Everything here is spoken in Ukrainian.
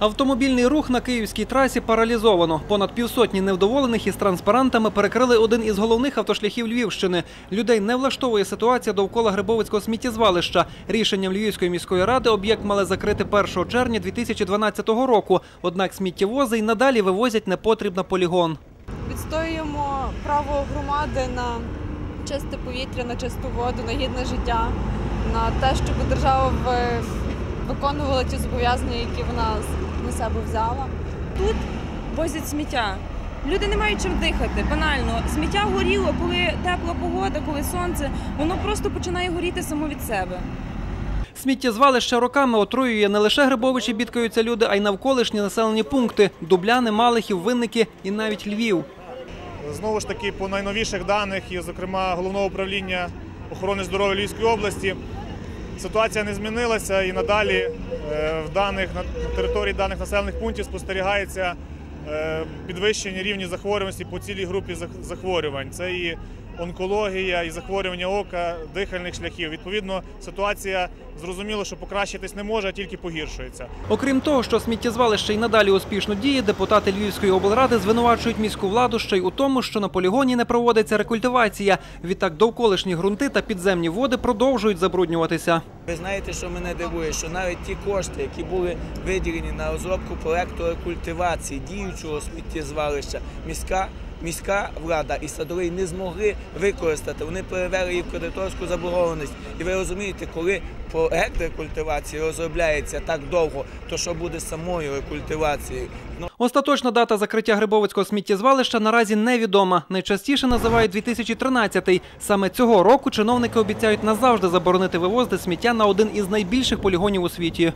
Автомобільний рух на київській трасі паралізовано. Понад півсотні невдоволених із транспарантами перекрили один із головних автошляхів Львівщини. Людей не влаштовує ситуація довкола Грибовицького сміттєзвалища. Рішенням Львівської міської ради об'єкт мали закрити 1 червня 2012 року. Однак сміттєвози й надалі вивозять непотріб на полігон. Відстоюємо право громади на чисте повітря, на чисту воду, на гідне життя, на те, щоб держава в- виконувала ті зобов'язання, які вона на себе взяла. Тут возять сміття. Люди не мають чим дихати. Банально, сміття горіло, коли тепла погода, коли сонце, воно просто починає горіти само від себе. Сміттєзвалище роками отруює не лише Грибовичі бідкаються люди, а й навколишні населені пункти – Дубляни, Малихів, Винники і навіть Львів. Знову ж таки, по найновіших даних, і, зокрема, головного управління охорони здоров'я Львівської області, ситуація не змінилася і надалі е, в даних на території даних населених пунктів спостерігається е, підвищення рівні захворюваності по цілій групі зах- захворювань. Це і онкологія, і захворювання ока, дихальних шляхів. Відповідно, ситуація зрозуміло, що покращитись не може, а тільки погіршується. Окрім того, що сміттєзвалище й надалі успішно діє, депутати Львівської облради звинувачують міську владу ще й у тому, що на полігоні не проводиться рекультивація. Відтак довколишні ґрунти та підземні води продовжують забруднюватися. Ви знаєте, що мене дивує, що навіть ті кошти, які були виділені на розробку проекту рекультивації діючого сміттєзвалища, міська. Міська влада і садовий не змогли використати. Вони перевели її в кредиторську заборгованість. І ви розумієте, коли проект рекультивації розробляється так довго, то що буде самою рекультивацією? Ну, Остаточна дата закриття Грибовицького сміттєзвалища наразі невідома. Найчастіше називають 2013-й. Саме цього року чиновники обіцяють назавжди заборонити вивозити сміття на один із найбільших полігонів у світі.